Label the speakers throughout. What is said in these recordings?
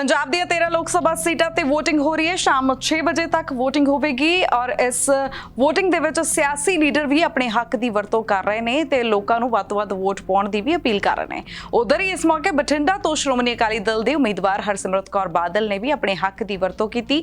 Speaker 1: ਪੰਜਾਬ ਦੀਆਂ 13 ਲੋਕ ਸਭਾ ਸੀਟਾਂ ਤੇ VOTING ਹੋ ਰਹੀ ਹੈ। ਸ਼ਾਮ 6 ਵਜੇ ਤੱਕ VOTING ਹੋਵੇਗੀ ਔਰ ਇਸ VOTING ਦੇ ਵਿੱਚ ਸਿਆਸੀ ਲੀਡਰ ਵੀ ਆਪਣੇ ਹੱਕ ਦੀ ਵਰਤੋਂ ਕਰ ਰਹੇ ਨੇ ਤੇ ਲੋਕਾਂ ਨੂੰ ਵੱਧ ਤੋਂ ਵੱਧ ਵੋਟ ਪਾਉਣ ਦੀ ਵੀ ਅਪੀਲ ਕਰ ਰਹੇ ਨੇ। ਉਧਰ ਹੀ ਇਸ ਮੌਕੇ ਬਠਿੰਡਾ ਤੋਂ ਸ਼੍ਰੋਮਣੀ ਅਕਾਲੀ ਦਲ ਦੇ ਉਮੀਦਵਾਰ ਹਰਸਿਮਰਤ ਕੌਰ ਬਾਦਲ ਨੇ ਵੀ ਆਪਣੇ ਹੱਕ ਦੀ ਵਰਤੋਂ ਕੀਤੀ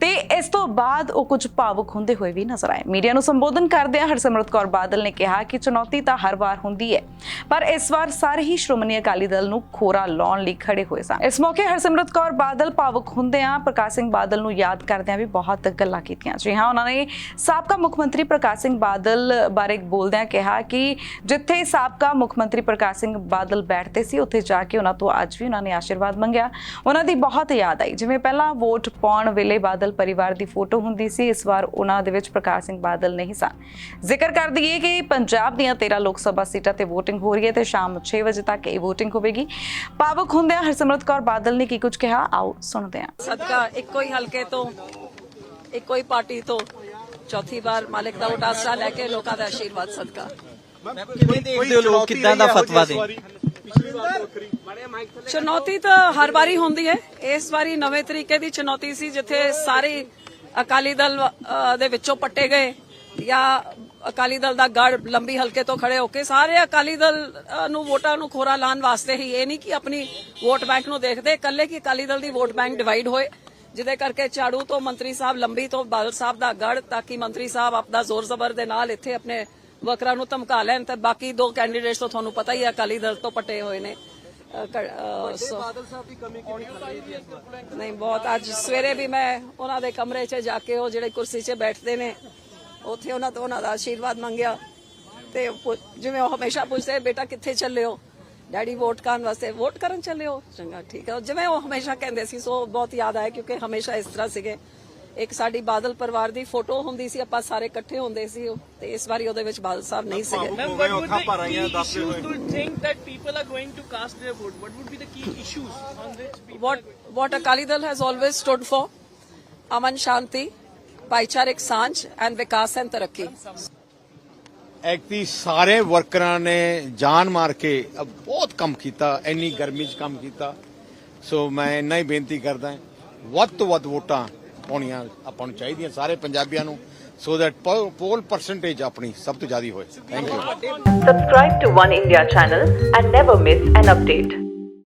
Speaker 1: ਤੇ ਇਸ ਤੋਂ ਬਾਅਦ ਉਹ ਕੁਝ ਭਾਵੁਕ ਹੁੰਦੇ ਹੋਏ ਵੀ ਨਜ਼ਰ ਆਏ। ਮੀਡੀਆ ਨੂੰ ਸੰਬੋਧਨ ਕਰਦਿਆਂ ਹਰਸਿਮਰਤ ਕੌਰ ਬਾਦਲ ਨੇ ਕਿਹਾ ਕਿ ਚੁਣੌਤੀ ਤਾਂ ਹਰ ਵਾਰ ਹੁੰਦੀ ਹੈ, ਪਰ ਇਸ ਵਾਰ ਸਾਰੇ ਹੀ ਸ਼੍ਰੋਮਣੀ ਅਕਾਲੀ ਦਲ ਨੂੰ ਖੋਰਾ ਲਾਉਣ ਲਈ ਖੜੇ ਹੋਏ ਸਨ। ਇਸ ਮੌਕੇ ਹਰਸਿਮਰਤ ਕੌਰ ਬਾਦਲ ਭਾਵੁਕ ਹੁੰਦਿਆਂ ਪ੍ਰਕਾਸ਼ ਸਿੰਘ ਬਾਦਲ ਨੂੰ ਯਾਦ ਕਰਦਿਆਂ ਵੀ ਬਹੁਤ ਗੱਲਾਂ ਕੀਤੀਆਂ। ਜੀ ਹਾਂ, ਉਹਨਾਂ ਨੇ ਸਾਬਕਾ ਮੁੱਖ ਮੰਤਰੀ ਪ੍ਰਕਾਸ਼ ਸਿੰਘ ਬਾਦਲ ਬਾਰੇ ਬੋਲਦਿਆਂ ਕਿਹਾ ਕਿ ਜਿੱਥੇ ਸਾਬਕਾ ਮੁੱਖ ਮੰਤਰੀ ਪ੍ਰਕਾਸ਼ ਸਿੰਘ ਬਾਦਲ ਬੈਠਦੇ ਸੀ, ਉੱਥੇ ਜਾ ਕੇ ਉਹਨਾਂ ਤੋਂ ਅੱਜ ਵੀ ਉਹਨਾਂ ਨੇ ਆਸ਼ੀਰਵਾਦ ਮੰਗਿਆ। ਉਹਨਾਂ ਦੀ ਬਹੁਤ ਯਾਦ ਆਈ। ਜਿਵੇਂ ਪਹਿਲਾਂ ਵੋਟ ਪਾਉਣ ਵੇਲੇ ਬਾਦਲ ਪਰਿਵਾਰ ਦੀ ਫੋਟੋ ਹੁੰਦੀ ਸੀ, ਇਸ ਵਾਰ ਉਹਨਾਂ ਦੇ ਵਿੱਚ ਪ੍ਰਕਾਸ਼ ਸਿੰਘ ਬਾਦਲ ਨਹੀਂ ਸਨ। ਜ਼ਿਕਰ ਕਰ ਦਈਏ ਕਿ ਪੰਜਾਬ ਦੀਆਂ 13 ਲੋਕ ਸਭਾ ਸੀਟਾਂ ਤੇ VOTING ਹੋ ਰਹੀ ਹੈ ਤੇ ਸ਼ਾਮ 6 ਵਜੇ ਤੱਕ ਇਹ VOTING ਹੋਵੇਗੀ। ਭਾਵੁਕ ਹੁੰਦਿਆਂ ਹਰਸਿਮਰਤ ਕੌਰ ਬਾਦਲ ਨੇ ਕੀ ਕੁਝ ਕਿਹਾ ਆਓ ਸੁਣਦੇ ਹਾਂ।
Speaker 2: ਸਦਕਾ ਇੱਕੋ ਹੀ ਹਲਕੇ ਤੋਂ ਇੱਕੋ ਹੀ ਪਾਰਟੀ ਤੋਂ ਚੌਥੀ ਵਾਰ ਮਾਲਕ ਦਾ ਉਟਾਸਾ ਲੈ ਕੇ ਲੋਕਾਂ ਦਾ ਆਸ਼ੀਰਵਾਦ ਸਦਕਾ।
Speaker 3: ਕਿਵੇਂ ਦੇਖਦੇ ਹੋ ਲੋਕ ਕਿੱਦਾਂ ਦਾ ਫਤਵਾ ਦੇ
Speaker 2: ਚੁਣੌਤੀ ਤਾਂ ਹਰ ਵਾਰੀ ਹੁੰਦੀ ਹੈ। ਇਸ ਵਾਰੀ ਨਵੇਂ ਤਰੀਕੇ ਦੀ ਚੁਣੌਤੀ ਸੀ ਜਿੱਥੇ ਸਾਰੇ ਅਕਾਲੀ ਦਲ ਦੇ ਵਿੱਚੋਂ ਪੱਟੇ ਗਏ ਜਾਂ ਅਕਾਲੀ ਦਲ ਦਾ ਗੜ ਲੰਬੀ ਹਲਕੇ ਤੋਂ ਖੜੇ ਹੋ ਕੇ ਸਾਰੇ ਅਕਾਲੀ ਦਲ ਨੂੰ ਵੋਟਾਂ ਨੂੰ ਖੋਰਾ ਲਾਉਣ ਵਾਸਤੇ ਹੀ ਇਹ ਨਹੀਂ ਕਿ ਆਪਣੀ ਵੋਟ ਬੈਂਕ ਨੂੰ ਦੇਖਦੇ ਇਕੱਲੇ ਕਿ ਅਕਾਲੀ ਦਲ ਦੀ ਵੋਟ ਬੈਂਕ ਡਿਵਾਈਡ ਹੋਏ ਜਿਹਦੇ ਕਰਕੇ ਝਾੜੂ ਤੋਂ ਮੰਤਰੀ ਸਾਹਿਬ ਲੰਬੀ ਤੋਂ ਬਾਦਲ ਸਾਹਿਬ ਦਾ ਗੜ ਤਾਂ ਕਿ ਮੰਤਰੀ ਸਾਹਿਬ ਆਪਣਾ ਜ਼ੋਰ ਜ਼ਬਰ ਦੇ ਨਾਲ ਇੱਥੇ ਆਪਣੇ ਵਕਰਾਂ ਨੂੰ ਧਮਕਾ ਲੈਣ ਤੇ ਬਾਕੀ ਦੋ ਕੈਂਡੀਡੇਟਸ ਤੋਂ ਤੁਹਾਨੂੰ ਪਤਾ ਹੀ ਹੈ ਅਕਾਲੀ ਦਲ ਤੋਂ ਪੱਟੇ ਹੋਏ ਨੇ ਨਹੀਂ ਬਹੁਤ ਅੱਜ ਸਵੇਰੇ ਵੀ ਮੈਂ ਉਹਨਾਂ ਦੇ ਕਮਰੇ 'ਚ ਜਾ ਕੇ ਉਹ ਜਿਹੜੇ ਕੁਰਸੀ 'ਚ ਬੈਠਦੇ ਨੇ ਉੱਥੇ ਉਹਨਾਂ ਤੋਂ ਉਹਨਾਂ ਦਾ ਆਸ਼ੀਰਵਾਦ ਮੰਗਿਆ। ਤੇ ਜਿਵੇਂ ਉਹ ਹਮੇਸ਼ਾ ਪੁੱਛਦੇ ਬੇਟਾ ਕਿੱਥੇ ਚੱਲੇ ਹੋ? ਡੈਡੀ ਵੋਟ ਕਰਨ ਵਾਸਤੇ ਵੋਟ ਕਰਨ ਚੱਲੇ ਹੋ? ਚੰਗਾ ਠੀਕ ਹੈ। ਜਿਵੇਂ ਉਹ ਹਮੇਸ਼ਾ ਕਹਿੰਦੇ ਸੀ ਸੋ ਬਹੁਤ ਯਾਦ ਆਇਆ ਕਿਉਂਕਿ ਹਮੇਸ਼ਾ ਇਸ ਤਰ੍ਹਾਂ ਸੀਗੇ। ਇੱਕ ਸਾਡੀ ਬਾਦਲ ਪਰਿਵਾਰ ਦੀ ਫੋਟੋ ਹੁੰਦੀ ਸੀ ਆਪਾਂ ਸਾਰੇ ਇਕੱਠੇ ਹੁੰਦੇ ਸੀ ਤੇ ਇਸ ਵਾਰੀ ਉਹਦੇ ਵਿੱਚ ਬਾਦਲ ਸਾਹਿਬ ਨਹੀਂ ਸੀਗੇ।
Speaker 4: Key issues on which people
Speaker 2: what what Akali Dal has always ਭਾਈਚਾਰਕ ਸਾਂਝ and ਵਿਕਾਸ and ਤਰੱਕੀ।
Speaker 5: ਐਕਟੀ ਸਾਰੇ ਵਰਕਰਾਂ ਨੇ ਜਾਨ ਮਾਰ ਕੇ ਬਹੁਤ ਕੰਮ ਕੀਤਾ ਇੰਨੀ ਗਰਮੀ 'ਚ ਕੰਮ ਕੀਤਾ। ਸੋ ਮੈਂ ਇੰਨਾ ਹੀ ਬੇਨਤੀ ਕਰਦਾ ਹਾਂ, ਵੱਧ ਤੋਂ ਵੱਧ ਵੋਟਾਂ ਪਾਉਣੀਆਂ ਆਪਾਂ ਨੂੰ ਚਾਹੀਦੀਆਂ ਸਾਰੇ ਪੰਜਾਬੀਆਂ ਨੂੰ ਸੋ ਦੈਟ ਪੋਲ ਪਰਸੈਂਟੇਜ ਆਪਣੀ ਸਭ ਤੋਂ ਜ਼ਿਆਦਾ ਹੋਏ। Thank you
Speaker 6: Subscribe to One India channel and never miss an update.